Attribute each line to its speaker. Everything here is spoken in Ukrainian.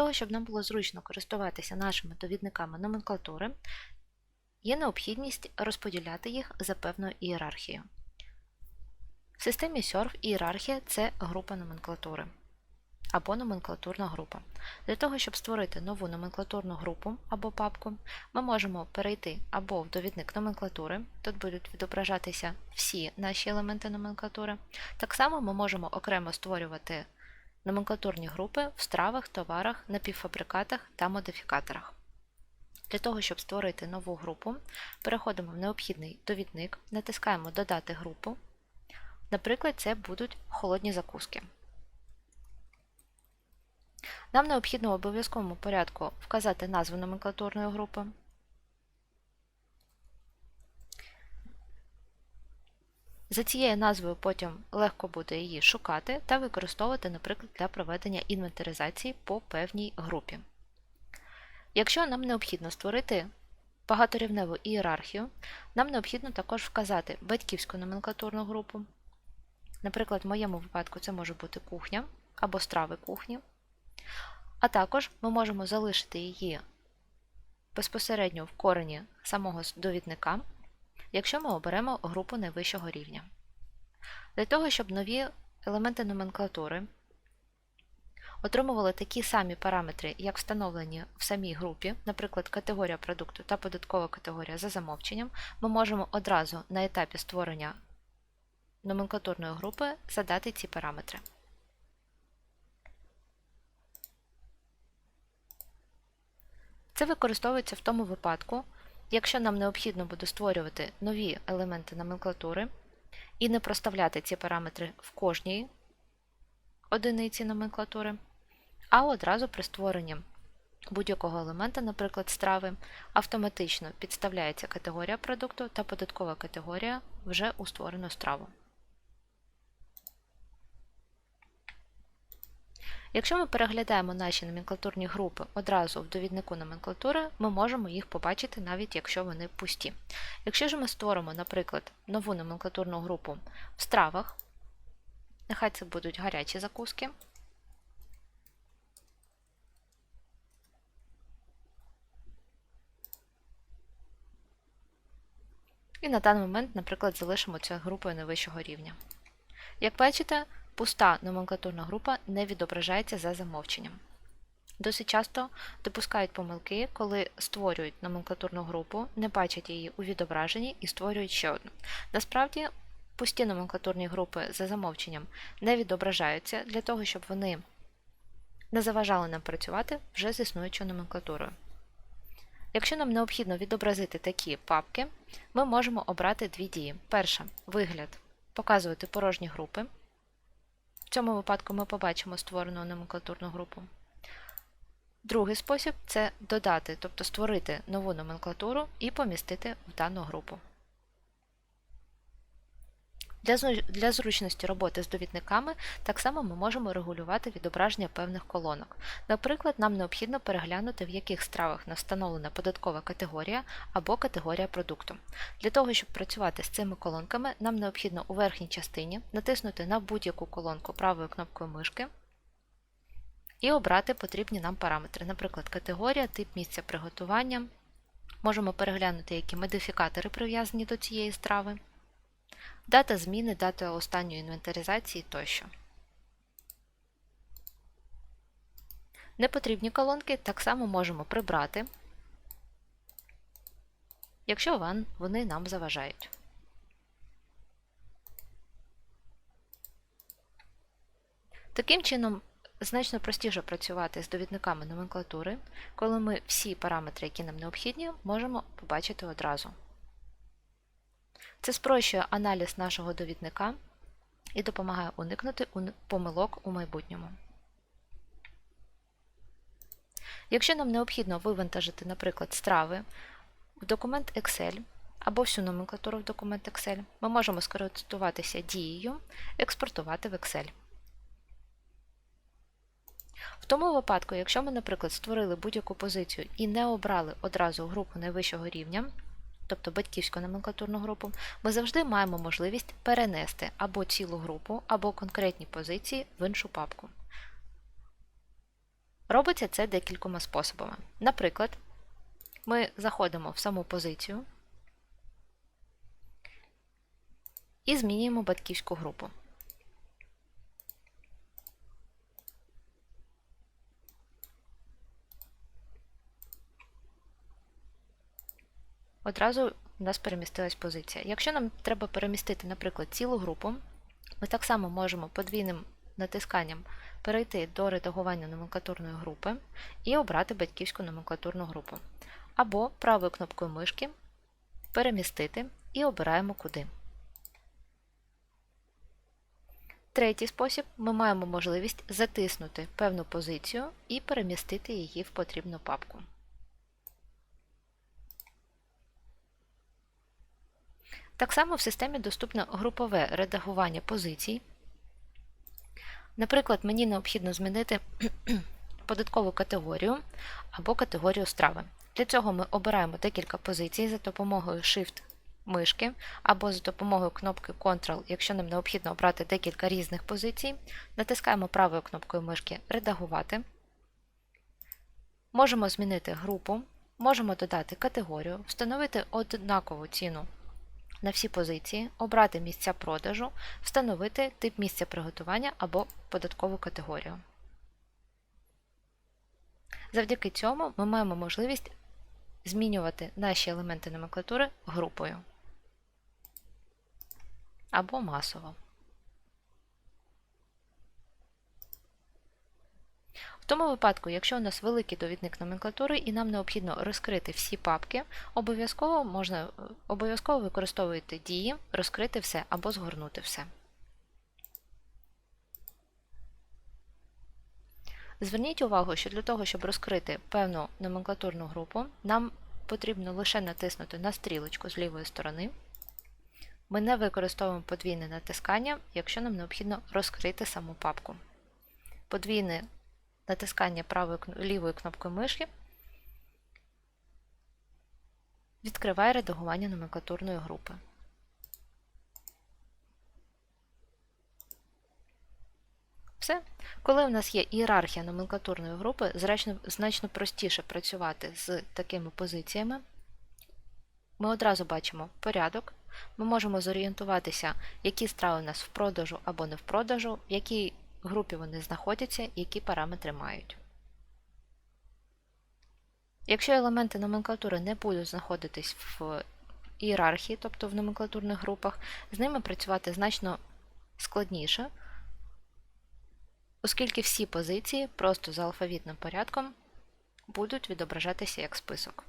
Speaker 1: того, щоб нам було зручно користуватися нашими довідниками номенклатури, є необхідність розподіляти їх за певною ієрархією. В системі SURF ієрархія це група номенклатури або номенклатурна група. Для того, щоб створити нову номенклатурну групу або папку, ми можемо перейти або в довідник номенклатури, тут будуть відображатися всі наші елементи номенклатури. Так само ми можемо окремо створювати номенклатурні групи в стравах, товарах, напівфабрикатах та модифікаторах. Для того, щоб створити нову групу, переходимо в необхідний довідник, натискаємо Додати групу. Наприклад, це будуть холодні закуски. Нам необхідно в обов'язковому порядку вказати назву номенклатурної групи. За цією назвою потім легко буде її шукати та використовувати, наприклад, для проведення інвентаризації по певній групі. Якщо нам необхідно створити багаторівневу ієрархію, нам необхідно також вказати батьківську номенклатурну групу. Наприклад, в моєму випадку це може бути кухня або страви кухні. А також ми можемо залишити її безпосередньо в корені самого довідника, якщо ми оберемо групу найвищого рівня. Для того, щоб нові елементи номенклатури отримували такі самі параметри, як встановлені в самій групі, наприклад, категорія продукту та податкова категорія за замовченням, ми можемо одразу на етапі створення номенклатурної групи задати ці параметри. Це використовується в тому випадку, якщо нам необхідно буде створювати нові елементи номенклатури і не проставляти ці параметри в кожній одиниці номенклатури, а одразу при створенні будь-якого елемента, наприклад, страви, автоматично підставляється категорія продукту та податкова категорія вже у створену страву. Якщо ми переглядаємо наші номенклатурні групи одразу в довіднику номенклатури, ми можемо їх побачити навіть якщо вони пусті. Якщо ж ми створимо, наприклад, нову номенклатурну групу в стравах, нехай це будуть гарячі закуски. І на даний момент, наприклад, залишимо цю групою найвищого рівня. Як бачите, Пуста номенклатурна група не відображається за замовченням. Досить часто допускають помилки, коли створюють номенклатурну групу, не бачать її у відображенні і створюють ще одну. Насправді, пусті номенклатурні групи за замовченням не відображаються для того, щоб вони не заважали нам працювати вже з існуючою номенклатурою. Якщо нам необхідно відобразити такі папки, ми можемо обрати дві дії. Перша вигляд показувати порожні групи. В цьому випадку ми побачимо створену номенклатурну групу. Другий спосіб це додати, тобто створити нову номенклатуру і помістити в дану групу. Для зручності роботи з довідниками так само ми можемо регулювати відображення певних колонок. Наприклад, нам необхідно переглянути, в яких стравах не встановлена податкова категорія або категорія продукту. Для того, щоб працювати з цими колонками, нам необхідно у верхній частині натиснути на будь-яку колонку правою кнопкою мишки і обрати потрібні нам параметри, наприклад, категорія, тип місця приготування. Можемо переглянути, які модифікатори прив'язані до цієї страви дата зміни, дата останньої інвентаризації тощо. Непотрібні колонки так само можемо прибрати, якщо вони нам заважають. Таким чином, значно простіше працювати з довідниками номенклатури, коли ми всі параметри, які нам необхідні, можемо побачити одразу. Це спрощує аналіз нашого довідника і допомагає уникнути помилок у майбутньому. Якщо нам необхідно вивантажити, наприклад, страви в документ Excel або всю номенклатуру в документ Excel, ми можемо скористуватися дією експортувати в Excel. В тому випадку, якщо ми, наприклад, створили будь-яку позицію і не обрали одразу групу найвищого рівня, тобто батьківську номенклатурну групу, ми завжди маємо можливість перенести або цілу групу, або конкретні позиції в іншу папку. Робиться це декількома способами. Наприклад, ми заходимо в саму позицію і змінюємо батьківську групу. Одразу у нас перемістилась позиція. Якщо нам треба перемістити, наприклад, цілу групу, ми так само можемо подвійним натисканням перейти до редагування номенклатурної групи і обрати батьківську номенклатурну групу. Або правою кнопкою мишки перемістити і обираємо куди. Третій спосіб ми маємо можливість затиснути певну позицію і перемістити її в потрібну папку. Так само в системі доступно групове редагування позицій. Наприклад, мені необхідно змінити податкову категорію або категорію страви. Для цього ми обираємо декілька позицій за допомогою Shift мишки або за допомогою кнопки Ctrl, якщо нам необхідно обрати декілька різних позицій, натискаємо правою кнопкою мишки Редагувати. Можемо змінити групу, можемо додати категорію, встановити однакову ціну на всі позиції, обрати місця продажу, встановити тип місця приготування або податкову категорію. Завдяки цьому ми маємо можливість змінювати наші елементи номенклатури групою або масово. В тому випадку, якщо у нас великий довідник номенклатури і нам необхідно розкрити всі папки, обов'язково можна обов'язково використовуйте дії розкрити все або згорнути все. Зверніть увагу, що для того, щоб розкрити певну номенклатурну групу, нам потрібно лише натиснути на стрілочку з лівої сторони. Ми не використовуємо подвійне натискання, якщо нам необхідно розкрити саму папку. Подвійне натискання правою лівою кнопкою мишки відкриває редагування номенклатурної групи. Все. Коли у нас є ієрархія номенклатурної групи, значно, значно простіше працювати з такими позиціями. Ми одразу бачимо порядок, ми можемо зорієнтуватися, які страви у нас в продажу або не в продажу, в якій групі вони знаходяться які параметри мають. Якщо елементи номенклатури не будуть знаходитись в ієрархії, тобто в номенклатурних групах, з ними працювати значно складніше, оскільки всі позиції просто за алфавітним порядком будуть відображатися як список.